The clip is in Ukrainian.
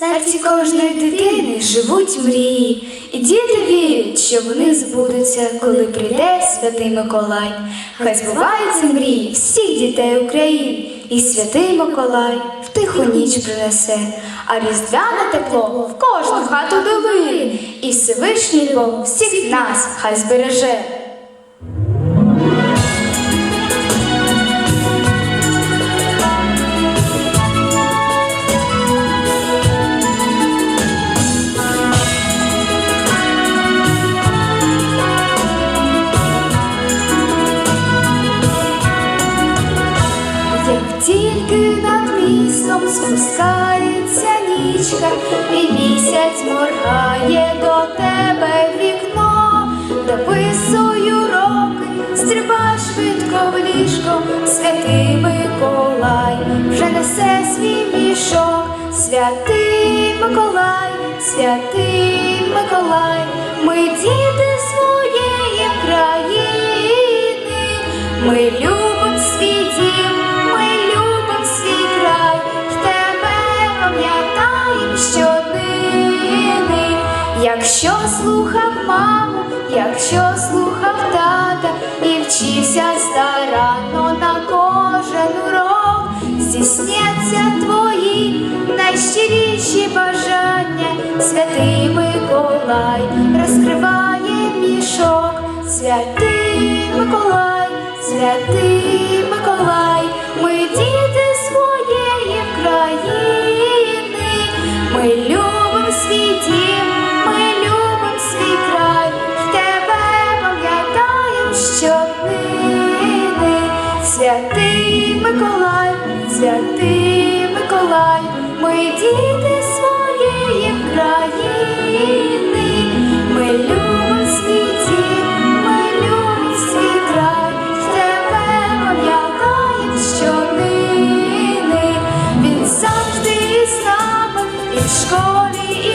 серці кожної дитини живуть мрії, і діти вірять, що вони збудуться, коли прийде святий Миколай. Хай збуваються мрії всіх дітей України, і святий Миколай в тиху ніч принесе, а різдвяне тепло в кожну хату долине, і Всевишній Бог всіх нас хай збереже. Містом спускається нічка, і місяць моргає до тебе вікно, дописую роки, стрибай швидко в ліжко, святий Миколай вже несе свій мішок, святий Миколай, святий Миколай, ми діти своєї країни, ми любимо Якщо слухав маму, якщо слухав тата і вчився старанно на кожен урок, здійсняться твої найщиріші бажання, святий Миколай розкриває мішок, святий Миколай, святий Миколай, ми діти своєї країни, ми любимо свій щоднини, святий Миколай, святий Миколай, ми діти своєї країни, ми любимо світі, ми любимо свій край, тебе пам'ятаємо щоднини, він завжди з нами і в школі.